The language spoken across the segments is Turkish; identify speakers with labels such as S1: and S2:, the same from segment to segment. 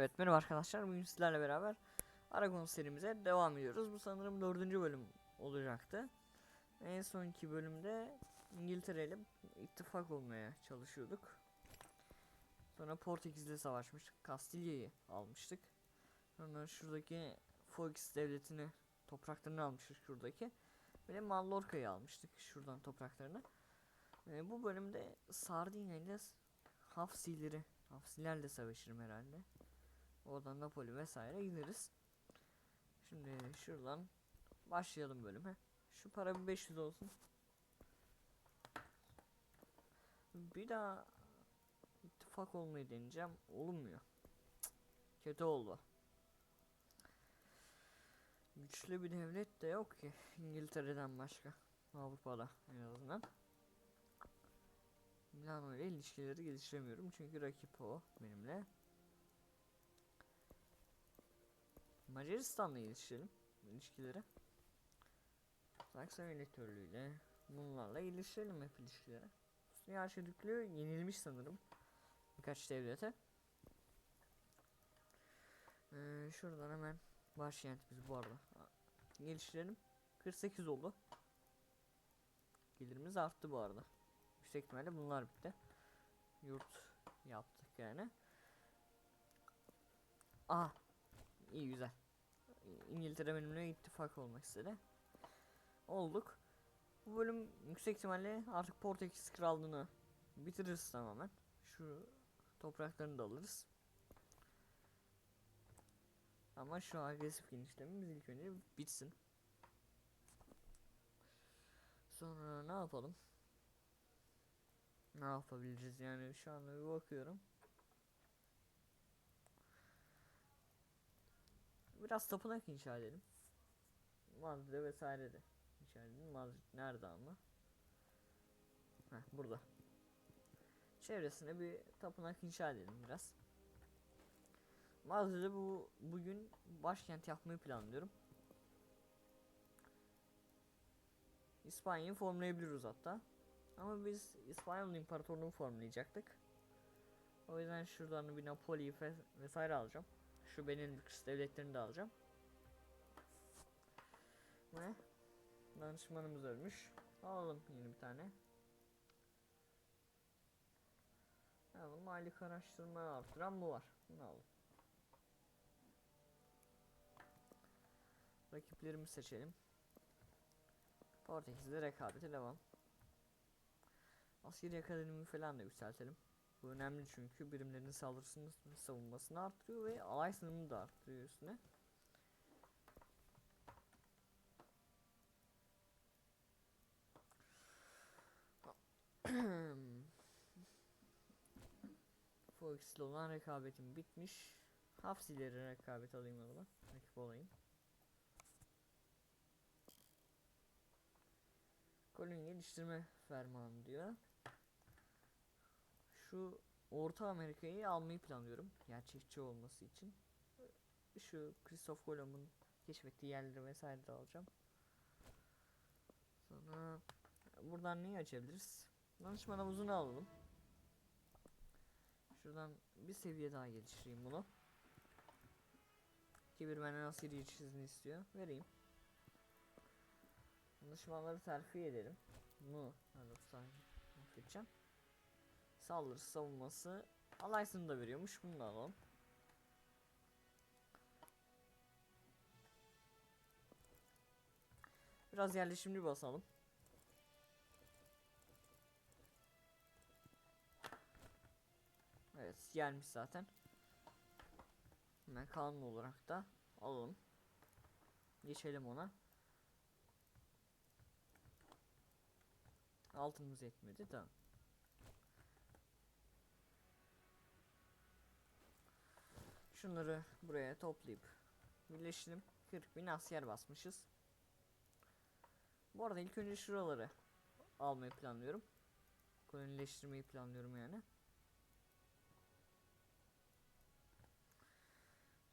S1: Evet merhaba arkadaşlar bugün sizlerle beraber Aragon serimize devam ediyoruz. Bu sanırım dördüncü bölüm olacaktı. En sonki bölümde İngiltere ile ittifak olmaya çalışıyorduk. Sonra Portekiz'le savaşmıştık. Kastilya'yı almıştık. Sonra şuradaki Fox devletini topraklarını almıştık şuradaki. Ve de Mallorca'yı almıştık şuradan topraklarını. Ee, bu bölümde Sardinya ile Hafsileri, Hafsilerle savaşırım herhalde. Oradan Napoli vesaire gideriz. Şimdi şuradan başlayalım bölüme. Şu para bir 500 olsun. Bir daha ittifak olmayı deneyeceğim. Olmuyor. Cık, Kötü oldu. Güçlü bir devlet de yok ki İngiltere'den başka. Avrupa'da en azından. Milano ile ilişkileri geliştiremiyorum çünkü rakip o benimle. Macaristan'la ilişkilerim ilişkileri. Sakson ile bunlarla ilişkilerim hep ilişkileri. Bosna Herçeklüğü yenilmiş sanırım. Birkaç devlete. Ee, şuradan hemen başkentimiz bu arada. Geliştirelim. 48 oldu. Gelirimiz arttı bu arada. Yüksek ihtimalle bunlar bitti. Yurt yaptık yani. Aha. İyi güzel. İngiltere benimle ittifak olmak istedi. Olduk. Bu bölüm yüksek ihtimalle artık Portekiz krallığını bitiririz tamamen. Şu topraklarını da alırız. Ama şu agresif genişlememiz ilk önce bitsin. Sonra ne yapalım? Ne yapabiliriz yani şu anda bir bakıyorum. Biraz tapınak inşa edelim. Madrid'de vesaire de inşa edelim. Madrid nerede ama? Heh burada. Çevresine bir tapınak inşa edelim biraz. Madrid'de bu bugün başkent yapmayı planlıyorum. İspanya'yı formlayabiliriz hatta. Ama biz İspanyol İmparatorluğu formlayacaktık. O yüzden şuradan bir Napoli vesaire alacağım. Şu Benelux devletlerini de alacağım. Ve danışmanımız ölmüş. Alalım yeni bir tane. Alalım aylık araştırma artıran bu var. Bunu alalım. Rakiplerimi seçelim. Portekiz'de rekabete devam. Askeri akademimi falan da yükseltelim. Bu önemli çünkü birimlerin saldırısını savunmasını arttırıyor ve alay sınırını da arttırıyor üstüne. Fox ile olan rekabetim bitmiş. Hafsileri rekabet alayım zaman. Rakip olayım. Koloni geliştirme fermanı diyor. Şu Orta Amerika'yı almayı planlıyorum. Gerçekçi olması için. Şu Christoph Kolomb'un keşfettiği yerleri vesaire de alacağım. Sonra buradan neyi açabiliriz? Danışman havuzunu alalım. Şuradan bir seviye daha geliştireyim bunu. Kibir benden asiri çizini istiyor. Vereyim. Danışmanları terfi edelim. Bunu affedeceğim. Saldırısı savunması alaysını da veriyormuş. Bunu alalım. Biraz yerleşimli basalım. Evet gelmiş zaten. Hemen kanun olarak da alalım. Geçelim ona. Altımız yetmedi tamam. Şunları buraya toplayıp birleştirelim. 40 bin asker basmışız. Bu arada ilk önce şuraları almayı planlıyorum. Kolonileştirmeyi planlıyorum yani.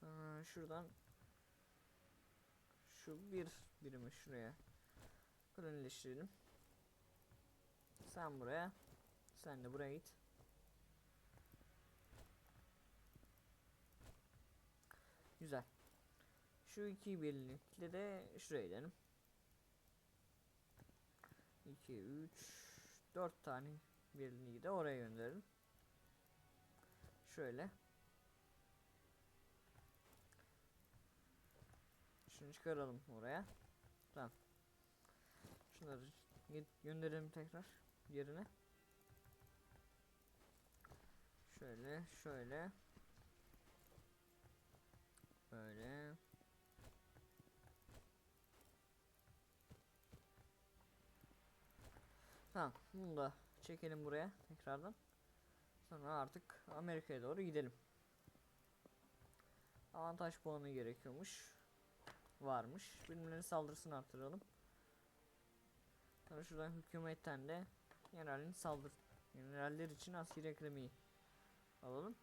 S1: Sonra şuradan şu bir birimi şuraya kolonileştirelim. Sen buraya, sen de buraya git. Güzel. Şu iki birlikte de şuraya gidelim. 2, 3, 4 tane birliği de oraya gönderelim. Şöyle. Şunu çıkaralım oraya. Tamam. Şunları gönderelim tekrar yerine. Şöyle, şöyle. Böyle. Tamam, bunu da çekelim buraya tekrardan. Sonra artık Amerika'ya doğru gidelim. Avantaj puanı gerekiyormuş. Varmış. Birimlerin saldırısını artıralım. Sonra şuradan hükümetten de generalin saldır generaller için askeri akademiyi alalım.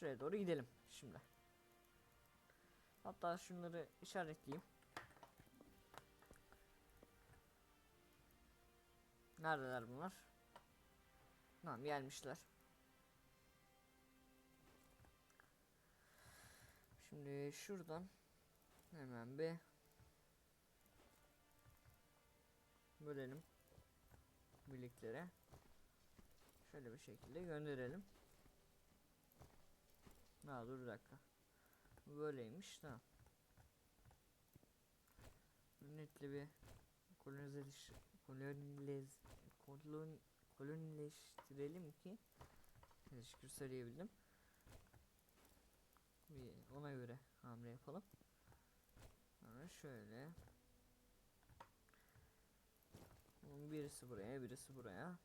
S1: Şuraya doğru gidelim şimdi. Hatta şunları işaretleyeyim. Neredeler bunlar? Tamam gelmişler. Şimdi şuradan hemen bir bölelim birliklere. Şöyle bir şekilde gönderelim. Ha dur bir dakika. Böyleymiş tamam. Netli bir kolonize koloniz kolon kolonileştirelim ki şükür söyleyebildim. Bir ona göre hamle yapalım. Sonra şöyle. Birisi buraya, birisi buraya.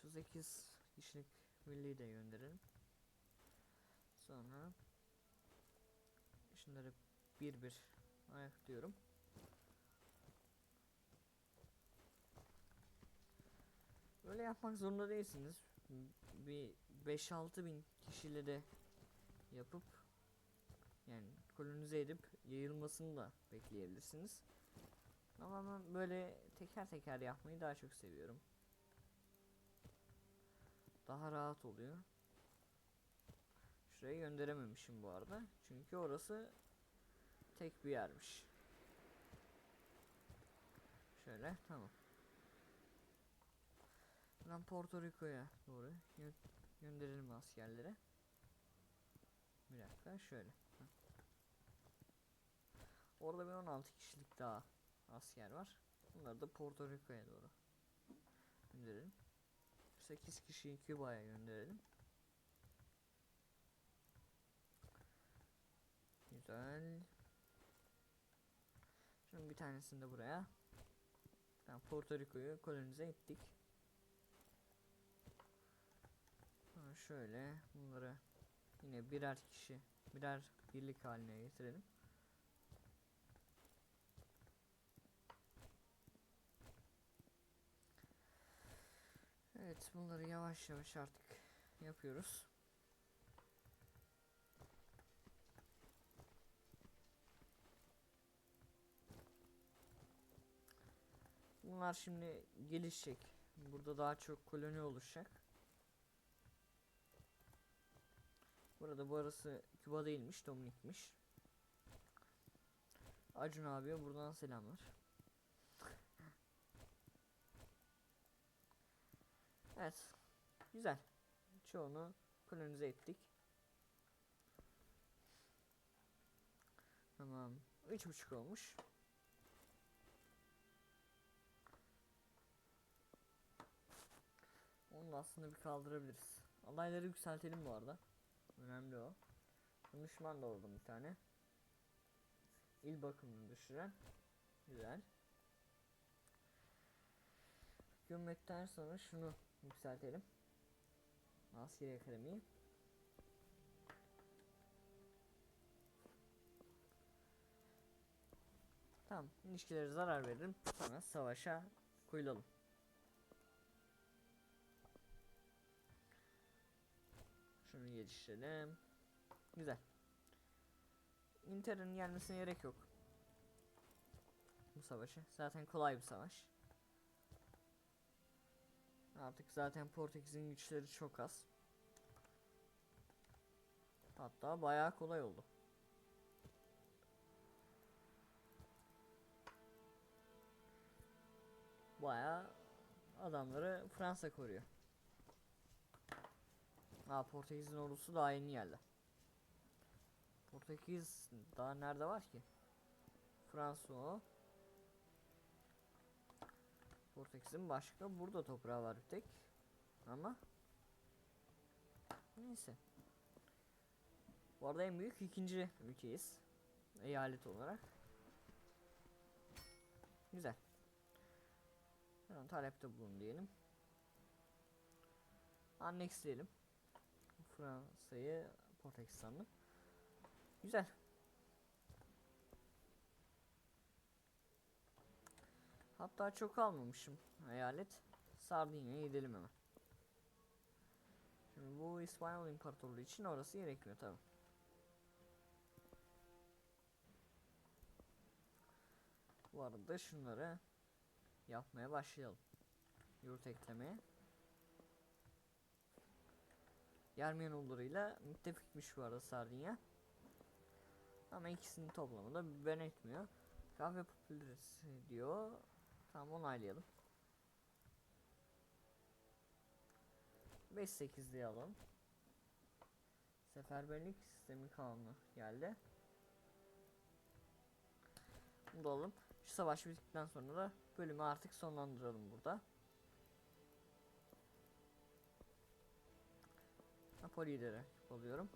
S1: Şu 8 kişilik milli de gönderelim. Sonra şunları bir bir ayaklıyorum. Böyle yapmak zorunda değilsiniz. Bir 5-6 bin kişiyle de yapıp yani kolonize edip yayılmasını da bekleyebilirsiniz. Ama ben böyle teker teker yapmayı daha çok seviyorum. Daha rahat oluyor. Şuraya gönderememişim bu arada. Çünkü orası tek bir yermiş. Şöyle tamam. Ben Porto Rico'ya doğru gö gönderelim askerlere. Bir dakika şöyle. Orada bir 16 kişilik daha asker var. Bunları da Porto Rico'ya doğru gönderelim. 8 kişiyi Küba'ya gönderelim. Güzel. Şimdi bir tanesini de buraya. Tamam, Porto Rico'yu kolonize ettik. Şöyle bunları yine birer kişi, birer birlik haline getirelim. Evet bunları yavaş yavaş artık yapıyoruz. Bunlar şimdi gelişecek. Burada daha çok koloni oluşacak. Burada bu arası Küba değilmiş, Dominik'miş. Acun abiye buradan selamlar. Evet. Güzel. Çoğunu kolonize ettik. Tamam. Üç buçuk olmuş. Onu da aslında bir kaldırabiliriz. Alayları yükseltelim bu arada. Önemli o. Danışman da oldum bir tane. İl bakımını düşüren. Güzel. Gömmekten sonra şunu yükseltelim. Askeri akademiyi. Tamam, ilişkilere zarar verelim. Sonra savaşa koyulalım. Şunu geliştirelim. Güzel. Inter'in gelmesine gerek yok. Bu savaşı. Zaten kolay bir savaş. Artık zaten Portekiz'in güçleri çok az. Hatta bayağı kolay oldu. Bayağı adamları Fransa koruyor. Ha Portekiz'in ordusu daha yeni geldi. Portekiz daha nerede var ki? Fransa o. Portekiz'in başka burada toprağı var bir tek. Ama neyse. Bu arada en büyük ikinci ülkeyiz. Eyalet olarak. Güzel. Hemen talepte bulun diyelim. Annexleyelim. Fransa'yı Portekiz'den. Güzel. Hatta çok almamışım eyalet. Sardinya'ya gidelim hemen. Şimdi bu İspanyol İmparatorluğu için orası gerekmiyor tabi. Bu arada şunları yapmaya başlayalım. Yurt eklemeye. Yermenoğullarıyla müttefikmiş bu arada Sardinya. Ama ikisinin toplamı da ben etmiyor. Kahve popülerisi diyor. Tamam onaylayalım. 5-8 diye alalım. Seferberlik sistemi kanunu geldi. Bunu da alalım. Şu savaş bittikten sonra da bölümü artık sonlandıralım burada. Napoli'yi de rakip alıyorum.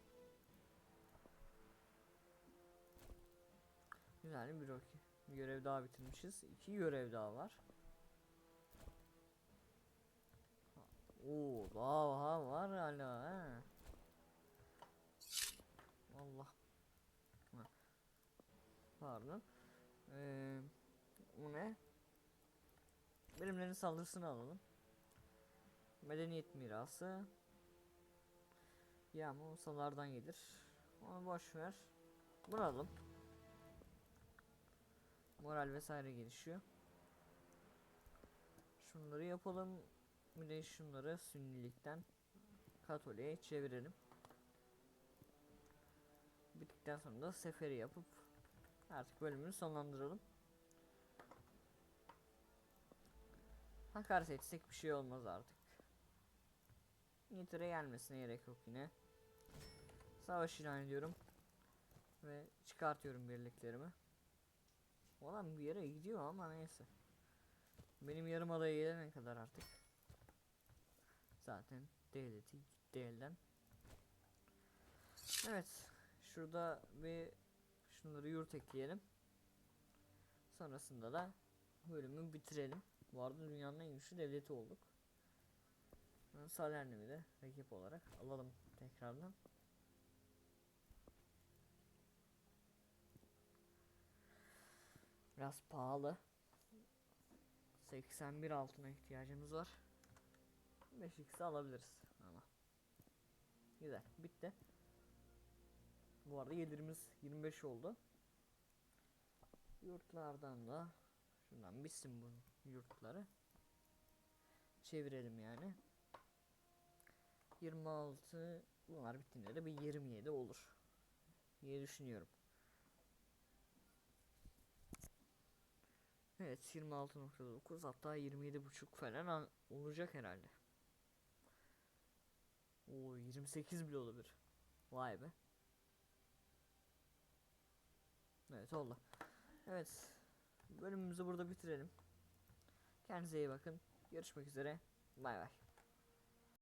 S1: Güzel bir okey. Görev daha bitirmişiz. İki görev daha var. Oo, daha var hala he. Allah. Ha. Pardon. Ee, bu ne? Birimlerin saldırısını alalım. Medeniyet mirası. Ya ama salardan gelir. Onu boş ver. Bunu alalım. Moral vesaire gelişiyor. Şunları yapalım. Bir de şunları sünnilikten Katolik'e çevirelim. Bittikten sonra da seferi yapıp artık bölümünü sonlandıralım. Hakaret etsek bir şey olmaz artık. İngiltere gelmesine gerek yok yine. Savaş ilan ediyorum. Ve çıkartıyorum birliklerimi. Olan bir yere gidiyor ama neyse. Benim yarım adaya gelene kadar artık. Zaten devleti gitti elden. Evet. Şurada bir şunları yurt ekleyelim. Sonrasında da bölümü bitirelim. Bu arada dünyanın en güçlü devleti olduk. Salernim'i de rakip olarak alalım tekrardan. Biraz pahalı. 81 altına ihtiyacımız var. 5x alabiliriz ama. Güzel. Bitti. Bu arada gelirimiz 25 oldu. Yurtlardan da şundan bitsin bu yurtları. Çevirelim yani. 26 bunlar bittiğinde de bir 27 olur diye düşünüyorum. Evet 26.9 hatta 27.5 falan an- olacak herhalde. Oo 28 bile olabilir. Vay be. Evet oldu. Evet. Bölümümüzü burada bitirelim. Kendinize iyi bakın. Görüşmek üzere. Bay bay.